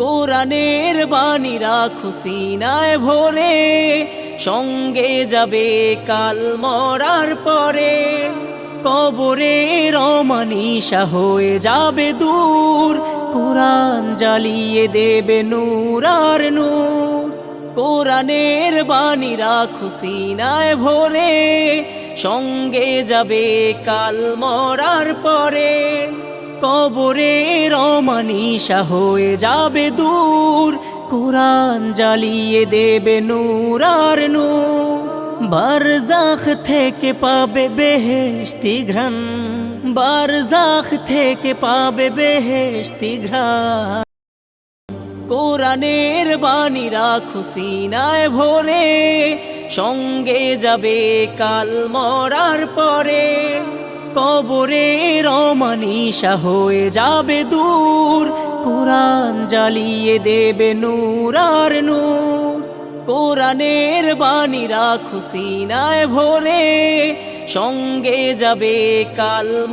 কোরআনের বাণী রাখো সিনায় ভরে। সঙ্গে যাবে কাল মরার পরে। কবরে রমানিশা হয়ে যাবে দূর। কোরআন জ্বালিয়ে দেবে নূর আর নূর। কোরআনের বাণী রাখো সিনায় ভরে। সঙ্গে যাবে কাল মরার পরে। কবরে রমানিশা হয়ে যাবে দূর। কোরআন জ্বালিয়ে দেবে নূর আর নূর। থেকে পাবে বেহেশতি ঘ্রাণ। বারজাখ থেকে পাবে বেহেশতি ঘ্রাণ। কোরআনের বাণী রাখো সিনায় ভরে। সঙ্গে যাবে কাল মরার পরে। কবরে রমানিসা হয়ে যাবে দূর। কোরআন জ্বালিয়ে দেবে নূর আর নূর। কোরআনের বাণী রাখো নায় ভরে। সঙ্গে যাবে কাল